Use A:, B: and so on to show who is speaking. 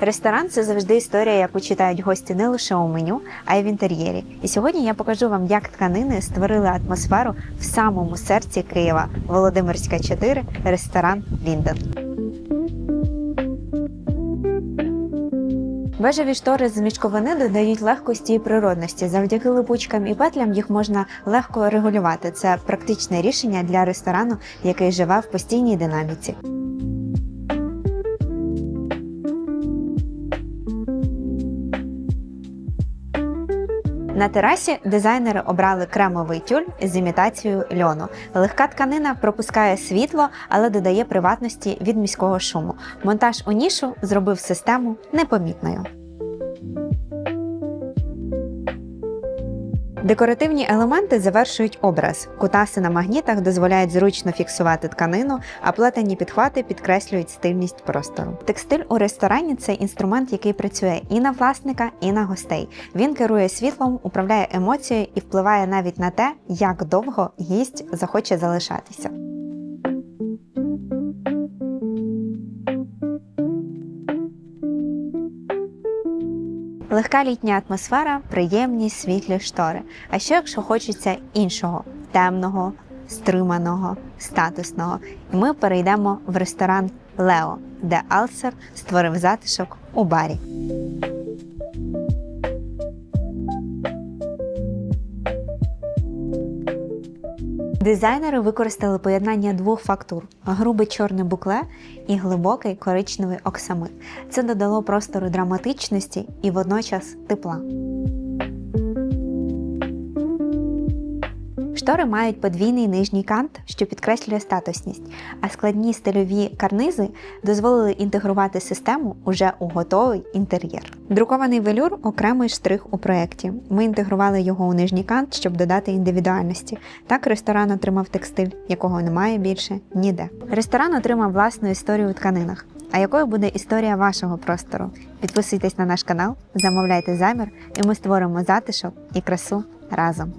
A: Ресторан це завжди історія, яку читають гості не лише у меню, а й в інтер'єрі. І сьогодні я покажу вам, як тканини створили атмосферу в самому серці Києва, Володимирська 4, ресторан Лінден. Бежеві штори з мішковини додають легкості і природності. Завдяки липучкам і петлям їх можна легко регулювати. Це практичне рішення для ресторану, який живе в постійній динаміці. На терасі дизайнери обрали кремовий тюль з імітацією льону. Легка тканина пропускає світло, але додає приватності від міського шуму. Монтаж у нішу зробив систему непомітною. Декоративні елементи завершують образ. Кутаси на магнітах дозволяють зручно фіксувати тканину, а плетені підхвати підкреслюють стильність простору. Текстиль у ресторані це інструмент, який працює і на власника, і на гостей. Він керує світлом, управляє емоцією і впливає навіть на те, як довго гість захоче залишатися. Легка літня атмосфера, приємні світлі штори. А що якщо хочеться іншого, темного, стриманого, статусного? І ми перейдемо в ресторан Лео, де Алсер створив затишок у барі. Дизайнери використали поєднання двох фактур: грубе чорне букле і глибокий коричневий оксамит. Це додало простору драматичності і водночас тепла. Штори мають подвійний нижній кант, що підкреслює статусність, а складні стильові карнизи дозволили інтегрувати систему уже у готовий інтер'єр. Друкований велюр окремий штрих у проєкті. Ми інтегрували його у нижній кант, щоб додати індивідуальності. Так ресторан отримав текстиль, якого немає більше ніде. Ресторан отримав власну історію у тканинах. А якою буде історія вашого простору? Підписуйтесь на наш канал, замовляйте замір, і ми створимо затишок і красу разом.